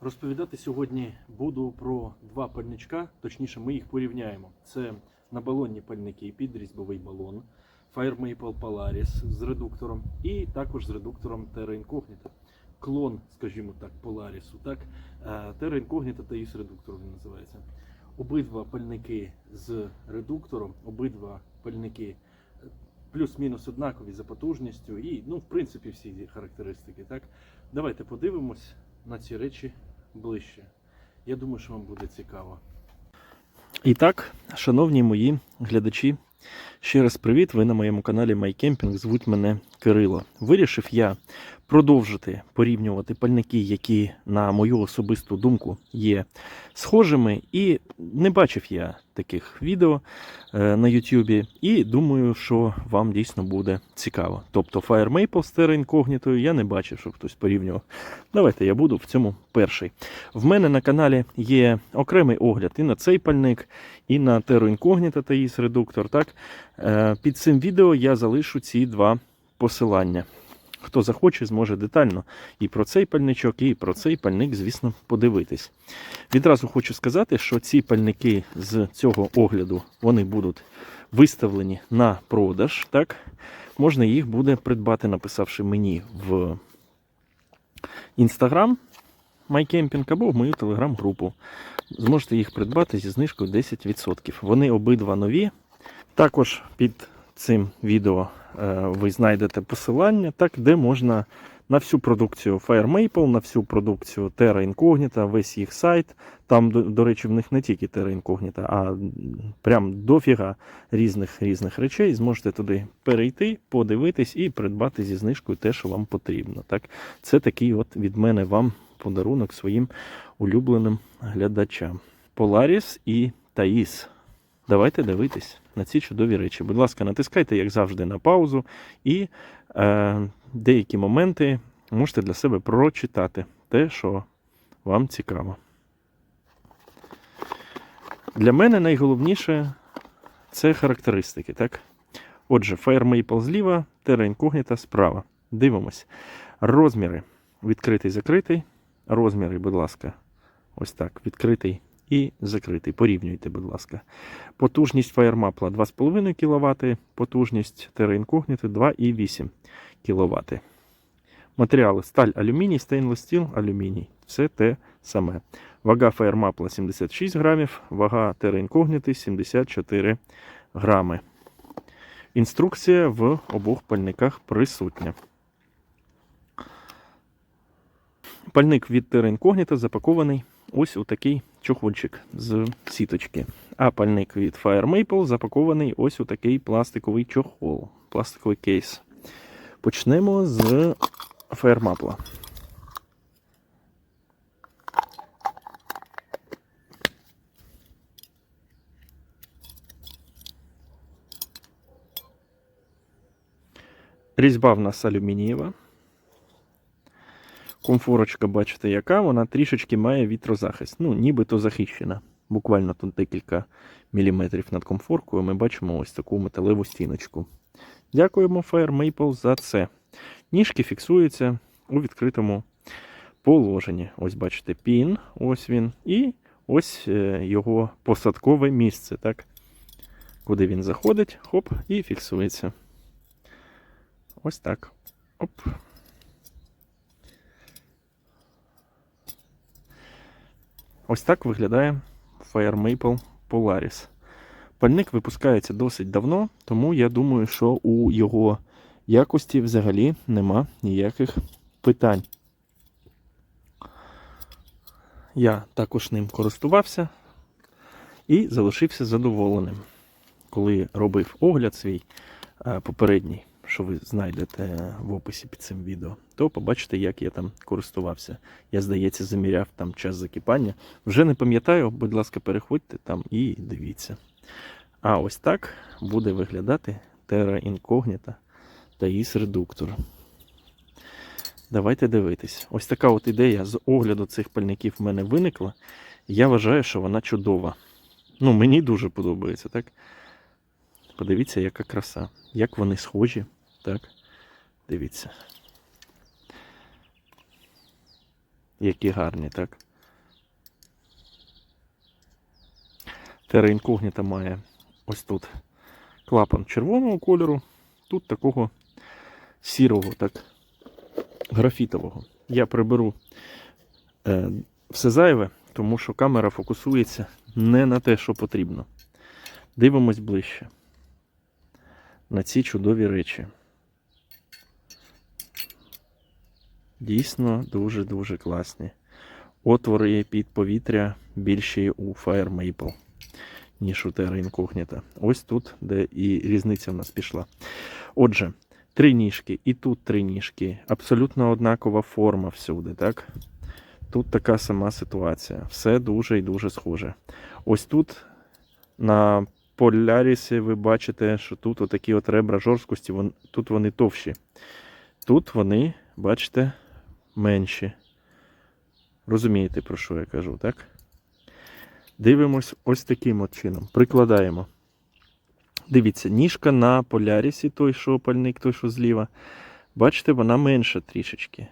Розповідати сьогодні буду про два пальничка, точніше, ми їх порівняємо. Це набалонні пальники під різьбовий балон, Fire Maple Polaris з редуктором і також з редуктором Terra Incognita. Клон, скажімо так, Polaris, так, е, Terra Incognita та із редуктором він називається. Обидва пальники з редуктором, обидва пальники е, плюс-мінус однакові за потужністю і, ну, в принципі, всі характеристики. Так? Давайте подивимось на ці речі ближче. Я думаю, що вам буде цікаво. І так, шановні мої глядачі, ще раз привіт. Ви на моєму каналі MyCamping. Звуть мене Кирило. Вирішив я продовжити порівнювати пальники, які, на мою особисту думку, є схожими. І не бачив я таких відео е, на YouTube. І думаю, що вам дійсно буде цікаво. Тобто Fire Maple з Terra Incognito я не бачив, щоб хтось порівнював. Давайте я буду в цьому перший. В мене на каналі є окремий огляд і на цей пальник, і на Terra Incognita та її редуктор. Так? Е, Під цим відео я залишу ці два посилання. Хто захоче, зможе детально і про цей пальничок, і про цей пальник, звісно, подивитись. Відразу хочу сказати, що ці пальники з цього огляду вони будуть виставлені на продаж. Так? Можна їх буде придбати, написавши мені в Instagram MyCamping або в мою телеграм-групу. Зможете їх придбати зі знижкою 10%. Вони обидва нові. Також під цим відео ви знайдете посилання, так, де можна на всю продукцію Fire Maple, на всю продукцію Terra Incognita, весь їх сайт. Там, до, до речі, в них не тільки Terra Incognita, а прям дофіга різних різних речей. Зможете туди перейти, подивитись і придбати зі знижкою те, що вам потрібно. Так? Це такий от від мене вам подарунок своїм улюбленим глядачам. Polaris і Таїс. Давайте дивитись на ці чудові речі. Будь ласка, натискайте, як завжди, на паузу, і е, деякі моменти можете для себе прочитати те, що вам цікаво. Для мене найголовніше це характеристики. так? Отже, Fire Maple зліва, Terra Incognita справа. Дивимось. Розміри. Відкритий, закритий. Розміри, будь ласка, ось так. Відкритий і закритий. Порівнюйте, будь ласка. Потужність FireMapla 2,5 кВт, потужність Incognito 2,8 кВт. Матеріали сталь, алюміній, стейнлес стіл, алюміній. Все те саме. Вага FireMapla 76 грамів, вага Incognito 74 грами. Інструкція в обох пальниках присутня. Пальник від Terra запакований ось у такий чохольчик з сіточки. А пальник від Fire Maple запакований ось у такий пластиковий чохол, пластиковий кейс. Почнемо з Fire Maple. Різьба в нас алюмінієва. Комфорочка, бачите, яка, вона трішечки має вітрозахист. Ну, нібито захищена. Буквально тут декілька міліметрів над комфоркою ми бачимо ось таку металеву стіночку. Дякуємо Fire Maple за це. Ніжки фіксуються у відкритому положенні. Ось бачите, пін, ось він, і ось е, його посадкове місце, так? куди він заходить, хоп, і фіксується. Ось так. Оп. Ось так виглядає Fire Maple Polaris. Пальник випускається досить давно, тому я думаю, що у його якості взагалі нема ніяких питань. Я також ним користувався і залишився задоволеним. Коли робив огляд свій е, попередній, що ви знайдете в описі під цим відео, то побачите, як я там користувався. Я, здається, заміряв там час закипання. Вже не пам'ятаю, будь ласка, переходьте там і дивіться. А ось так буде виглядати Terra Incognita та редуктор. Давайте дивитись. Ось така от ідея з огляду цих пальників в мене виникла. Я вважаю, що вона чудова. Ну, мені дуже подобається, так? Подивіться, яка краса. Як вони схожі. Так, дивіться. Які гарні, так? Терра інкогніта має ось тут клапан червоного кольору, тут такого сірого, так, графітового. Я приберу е, все зайве, тому що камера фокусується не на те, що потрібно. Дивимось ближче на ці чудові речі. Дійсно дуже-дуже класні. Отвори під повітря більші у Fire Maple, ніж у Terra Incognita. Ось тут, де і різниця в нас пішла. Отже, три ніжки, і тут три ніжки. Абсолютно однакова форма всюди, так? Тут така сама ситуація. Все дуже і дуже схоже. Ось тут на Полярісі ви бачите, що тут отакі от ребра жорсткості, тут вони товщі. Тут вони, бачите, менші. Розумієте, про що я кажу, так? Дивимось ось таким от чином. Прикладаємо. Дивіться, ніжка на полярісі, той, що пальник, той, що зліва. Бачите, вона менша трішечки,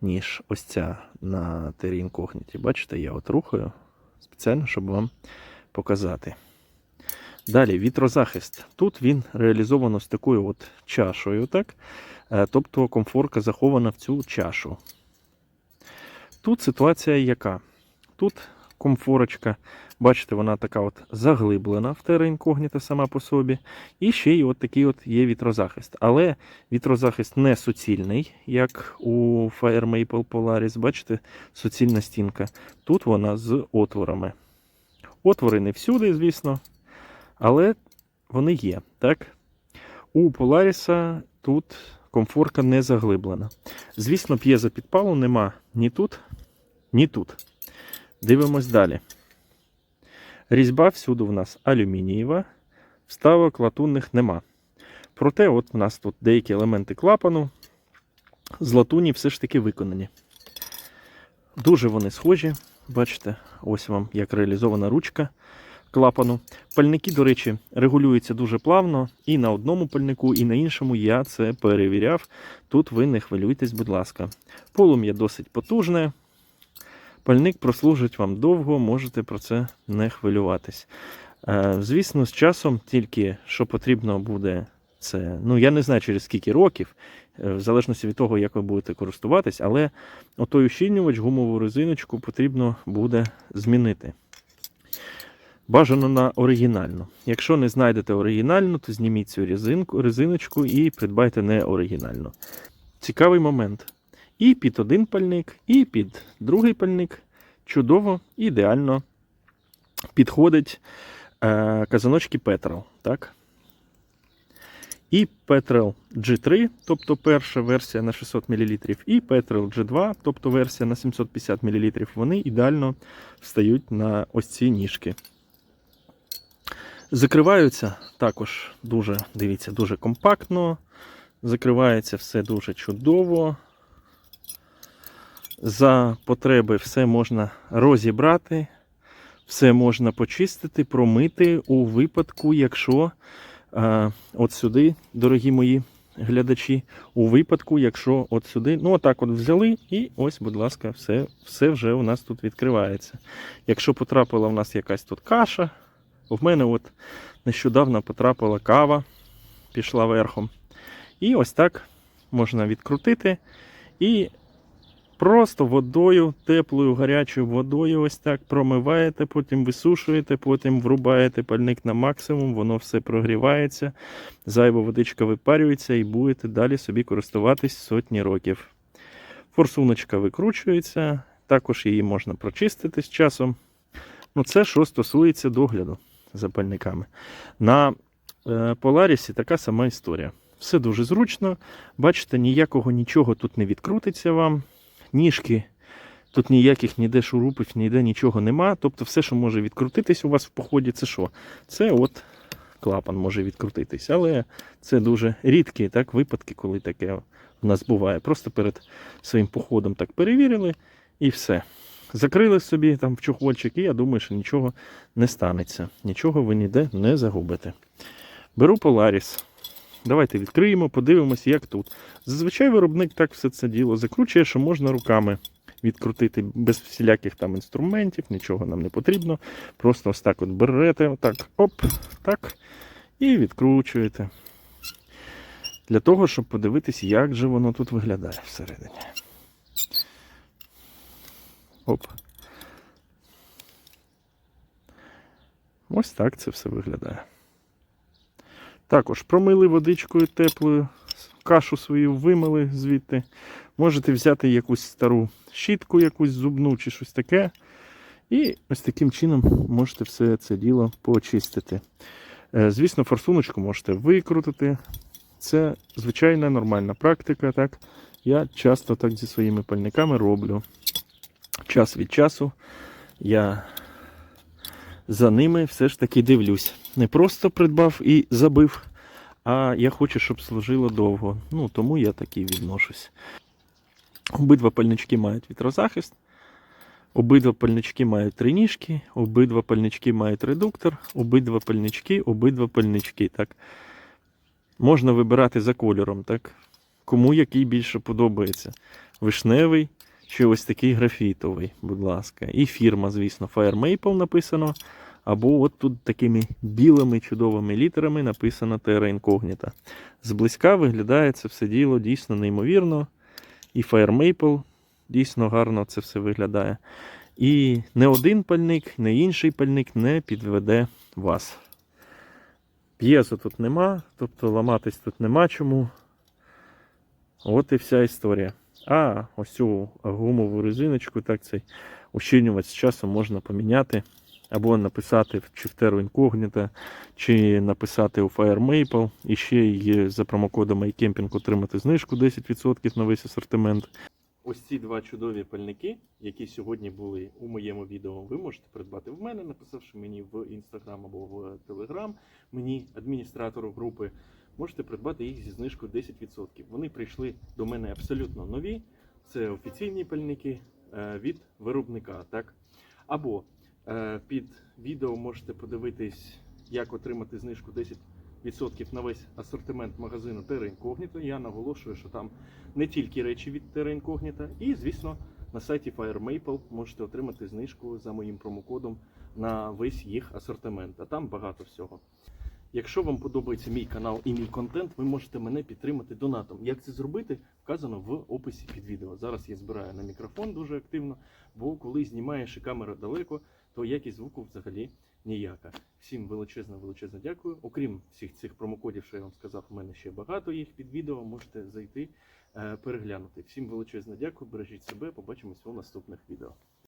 ніж ось ця на Incognita. Бачите, я от рухаю спеціально, щоб вам показати. Далі вітрозахист. Тут він реалізовано з такою от чашою, так? Е, тобто комфорка захована в цю чашу. Тут ситуація яка? Тут комфорочка, бачите, вона така от заглиблена в Terra Incognita сама по собі. І ще й от такий от є вітрозахист. Але вітрозахист не суцільний, як у Fire Maple Polaris. Бачите, суцільна стінка. Тут вона з отворами. Отвори не всюди, звісно, але вони є. так? У Polaris тут комфорка не заглиблена. Звісно, п'єзопідпалу нема ні тут, ні тут. Дивимось далі. Різьба всюди в нас алюмінієва, вставок латунних нема. Проте, от в нас тут деякі елементи клапану з латуні все ж таки виконані. Дуже вони схожі. Бачите, ось вам як реалізована ручка клапану. Пальники, до речі, регулюються дуже плавно. І на одному пальнику, і на іншому я це перевіряв. Тут ви не хвилюйтесь, будь ласка. Полум'я досить потужне. Пальник прослужить вам довго, можете про це не хвилюватись. Е, Звісно, з часом тільки що потрібно буде це. Ну, я не знаю через скільки років, е, в залежності від того, як ви будете користуватись, але отой ущільнювач, гумову резиночку потрібно буде змінити. Бажано на оригінальну. Якщо не знайдете оригінальну, то зніміть цю резинку, резиночку і придбайте не оригінальну. Цікавий момент. І під один пальник, і під другий пальник чудово, ідеально підходить е, казаночки Petrol. Так? І Petrol G3, тобто перша версія на 600 мл, і Petrol G2, тобто версія на 750 мл, вони ідеально встають на ось ці ніжки. Закриваються також дуже, дивіться, дуже компактно. Закривається все дуже чудово. За потреби все можна розібрати, все можна почистити, промити у випадку, якщо е, от сюди, дорогі мої глядачі, у випадку, якщо от сюди, ну отак от взяли, і ось, будь ласка, все, все вже у нас тут відкривається. Якщо потрапила в нас якась тут каша, в мене от нещодавно потрапила кава, пішла верхом. І ось так можна відкрутити. І просто водою, теплою, гарячою водою, ось так промиваєте, потім висушуєте, потім врубаєте пальник на максимум, воно все прогрівається, зайва водичка випарюється і будете далі собі користуватись сотні років. Форсуночка викручується, також її можна прочистити з часом. Ну, Це що стосується догляду за пальниками. На е, Polaris така сама історія. Все дуже зручно. Бачите, ніякого нічого тут не відкрутиться вам. Ніжки, тут ніяких ніде шурупів, ніде нічого нема. Тобто все, що може відкрутитись у вас в поході, це що? Це от клапан може відкрутитись. Але це дуже рідкі так, випадки, коли таке в нас буває. Просто перед своїм походом так перевірили і все. Закрили собі там в чохольчик, і я думаю, що нічого не станеться. Нічого ви ніде не загубите. Беру Polaris. Давайте відкриємо, подивимося, як тут. Зазвичай виробник так все це діло закручує, що можна руками відкрутити без всіляких там інструментів, нічого нам не потрібно. Просто ось так от берете, отак, оп, так, і відкручуєте. Для того, щоб подивитись, як же воно тут виглядає всередині. Оп. Ось так це все виглядає. Також промили водичкою теплою, кашу свою вимили звідти. Можете взяти якусь стару щітку, якусь зубну чи щось таке. І ось таким чином можете все це діло почистити. Е, Звісно, форсуночку можете викрутити. Це звичайна нормальна практика. Так? Я часто так зі своїми пальниками роблю. Час від часу я за ними все ж таки дивлюсь. Не просто придбав і забив, а я хочу, щоб служило довго. Ну, тому я такий відношусь. Обидва пальнички мають вітрозахист, обидва пальнички мають три ніжки, обидва пальнички мають редуктор, обидва пальнички, обидва пальнички. Так. Можна вибирати за кольором, так? Кому який більше подобається. Вишневий чи ось такий графітовий, будь ласка. І фірма, звісно, Fire Maple написано. Або от тут такими білими чудовими літерами написано Terra Incognita. Зблизька виглядає це все діло дійсно неймовірно. І Fire Maple дійсно гарно це все виглядає. І не один пальник, не інший пальник не підведе вас. П'єзу тут нема, тобто ламатись тут нема чому. От і вся історія. А, ось цю гумову резиночку, так цей ущільнювач з часом можна поміняти. Або написати чи в Terra Incognita, чи написати у Fire Maple. І ще й за промокодом iCamping отримати знижку 10% на весь асортимент. Ось ці два чудові пальники, які сьогодні були у моєму відео, ви можете придбати в мене, написавши мені в Instagram або в Telegram, мені, адміністратору групи, можете придбати їх зі знижкою 10%. Вони прийшли до мене абсолютно нові. Це офіційні пальники е, від виробника. Так? Або е, під відео можете подивитись, як отримати знижку 10% на весь асортимент магазину Terra Incognito. Я наголошую, що там не тільки речі від Terra Incognito, і, звісно, на сайті Fire Maple можете отримати знижку за моїм промокодом на весь їх асортимент. А там багато всього. Якщо вам подобається мій канал і мій контент, ви можете мене підтримати донатом. Як це зробити, вказано в описі під відео. Зараз я збираю на мікрофон дуже активно, бо коли знімаєш і камера далеко, то якість звуку взагалі ніяка. Всім величезне, величезне дякую. Окрім всіх цих промокодів, що я вам сказав, у мене ще багато їх під відео. Можете зайти, е, переглянути. Всім величезне дякую, бережіть себе, побачимось у наступних відео.